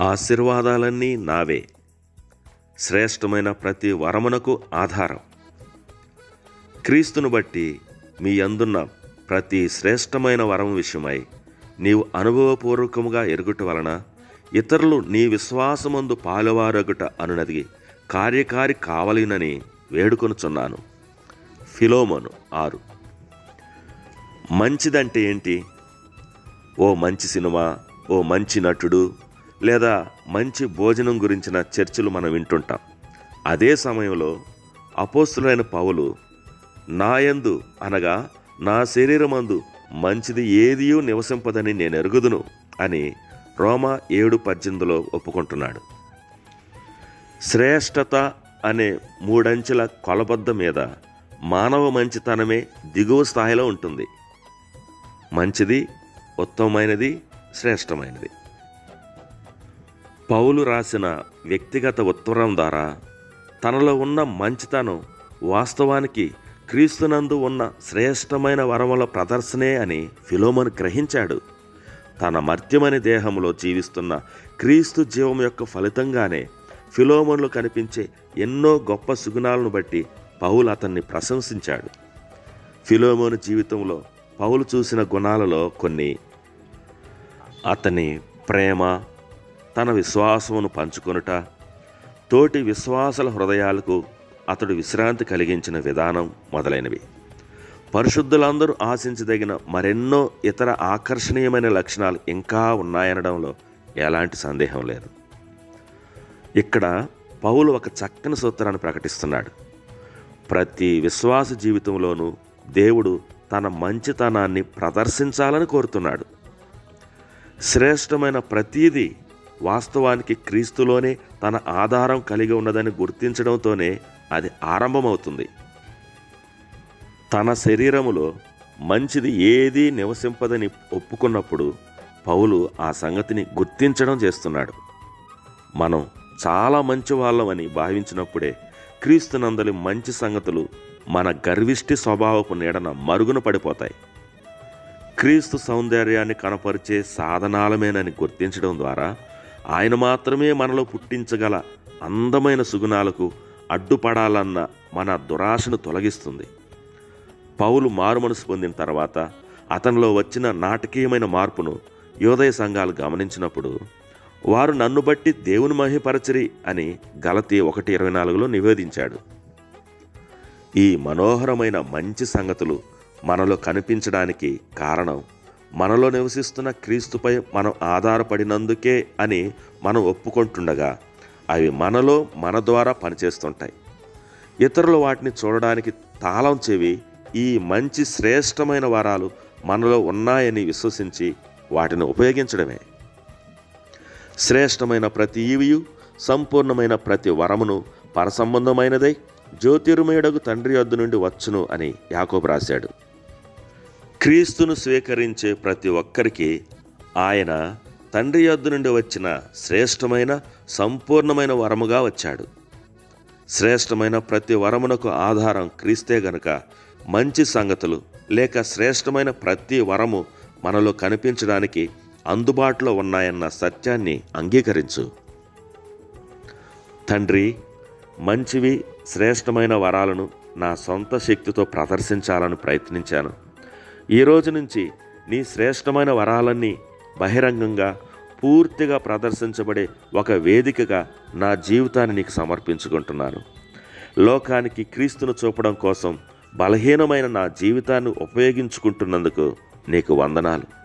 ఆశీర్వాదాలన్నీ నావే. శ్రేష్టమైన ప్రతి వరమునకు ఆధారం. క్రీస్తును బట్టి మీ అందున్న ప్రతి శ్రేష్టమైన వరం విషయమై నీవు అనుభవపూర్వకముగా ఎరుగుట వలన ఇతరులు నీ విశ్వాసమందు పాలువారగుట అనునది కార్యకారి కావలినని వేడుకొనుచున్నాను. ఫిలోమోను ఆరు. మంచిదంటే ఏంటి? ఓ మంచి సినిమా ఓ మంచి నటుడు లేదా మంచి భోజనం గురించిన చర్చలు మనం వింటుంటాం. అదే సమయంలో అపోస్తులైన పౌలు నాయందు అనగా నా శరీరమందు మంచిది ఏదియూ నివసింపదని నేను ఎరుగుదును అని రోమా ఏడు పద్దెనిమిదిలో ఒప్పుకుంటున్నాడు. శ్రేష్టత అనే మూడంచెల కొలబద్ద మీద మానవ మంచితనమే దిగువ స్థాయిలో ఉంటుంది. మంచిది ఉత్తమమైనది శ్రేష్టమైనది. పౌలు రాసిన వ్యక్తిగత ఉత్తరం ద్వారా తనలో ఉన్న మంచితనం వాస్తవానికి క్రీస్తునందు ఉన్న శ్రేష్టమైన వరముల ప్రదర్శనే అని ఫిలోమన్ గ్రహించాడు. తన మర్త్యమని దేహంలో జీవిస్తున్న క్రీస్తు జీవం యొక్క ఫలితంగానే ఫిలోమన్లు కనిపించే ఎన్నో గొప్ప సుగుణాలను బట్టి పౌలు అతన్ని ప్రశంసించాడు. ఫిలోమోను జీవితంలో పౌలు చూసిన గుణాలలో కొన్ని అతని ప్రేమ తన విశ్వాసమును పంచుకొనుట తోటి విశ్వాసల హృదయాలకు అతడు విశ్రాంతి కలిగించిన విధానం మొదలైనవి. పరిశుద్ధులందరూ ఆశించదగిన మరెన్నో ఇతర ఆకర్షణీయమైన లక్షణాలు ఇంకా ఉన్నాయనడంలో ఎలాంటి సందేహం లేదు. ఇక్కడ పౌలు ఒక చక్కని సూత్రాన్ని ప్రకటిస్తున్నాడు. ప్రతి విశ్వాస జీవితంలోనూ దేవుడు తన మంచితనాన్ని ప్రదర్శించాలని కోరుతున్నాడు. శ్రేష్టమైన ప్రతీది వాస్తవానికి క్రీస్తులోనే తన ఆధారం కలిగి ఉన్నదని గుర్తించడంతోనే అది ఆరంభమవుతుంది. తన శరీరములో మంచిది ఏదీ నివసింపదని ఒప్పుకున్నప్పుడు పౌలు ఆ సంగతిని గుర్తించడం చేస్తున్నాడు. మనం చాలా మంచి వాళ్ళమని భావించినప్పుడే క్రీస్తునందలి మంచి సంగతులు మన గర్విష్టి స్వభావపు నీడన మరుగున పడిపోతాయి. క్రీస్తు సౌందర్యాన్ని కనపరిచే సాధనాలమేనని గుర్తించడం ద్వారా ఆయన మాత్రమే మనలో పుట్టించగల అందమైన సుగుణాలకు అడ్డుపడాలన్న మన దురాశను తొలగిస్తుంది. పౌలు మారుమనసు పొందిన తర్వాత అతనిలో వచ్చిన నాటకీయమైన మార్పును యోదయ సంఘాలు గమనించినప్పుడు వారు నన్ను బట్టి దేవుని మహిపరచరి అని గలతి ఒకటి ఇరవై నాలుగులో నివేదించాడు. ఈ మనోహరమైన మంచి సంగతులు మనలో కనిపించడానికి కారణం మనలో నివసిస్తున్న క్రీస్తుపై మనం ఆధారపడినందుకే అని మనం ఒప్పుకుంటుండగా అవి మనలో మన ద్వారా పనిచేస్తుంటాయి. ఇతరులు వాటిని చూడడానికి తాళం చెవి ఈ మంచి శ్రేష్టమైన వరాలు మనలో ఉన్నాయని విశ్వసించి వాటిని ఉపయోగించడమే. శ్రేష్టమైన ప్రతి ఈవియు సంపూర్ణమైన ప్రతి వరమును పరసంబంధమైనదై జ్యోతిర్మయుడకు తండ్రి వద్ద నుండి వచ్చును అని యాకోబు రాశాడు. క్రీస్తును స్వీకరించే ప్రతి ఒక్కరికి ఆయన తండ్రి యొద్ద నుండి వచ్చిన శ్రేష్టమైన సంపూర్ణమైన వరముగా వచ్చాడు. శ్రేష్టమైన ప్రతి వరమునకు ఆధారం క్రీస్తే గనుక మంచి సంగతులు లేక శ్రేష్టమైన ప్రతి వరము మనలో కనిపించడానికి అందుబాటులో ఉన్నాయన్న సత్యాన్ని అంగీకరించు. తండ్రి మంచివి శ్రేష్టమైన వరాలను నా సొంత శక్తితో ప్రదర్శించాలని ప్రయత్నించాను. ఈ రోజు నుంచి నీ శ్రేష్టమైన వరాలన్నీ బహిరంగంగా పూర్తిగా ప్రదర్శించబడే ఒక వేదికగా నా జీవితాన్ని నీకు సమర్పించుకుంటున్నాను. లోకానికి క్రీస్తును చూపడం కోసం బలహీనమైన నా జీవితాన్ని ఉపయోగించుకుంటున్నందుకు నీకు వందనాలు.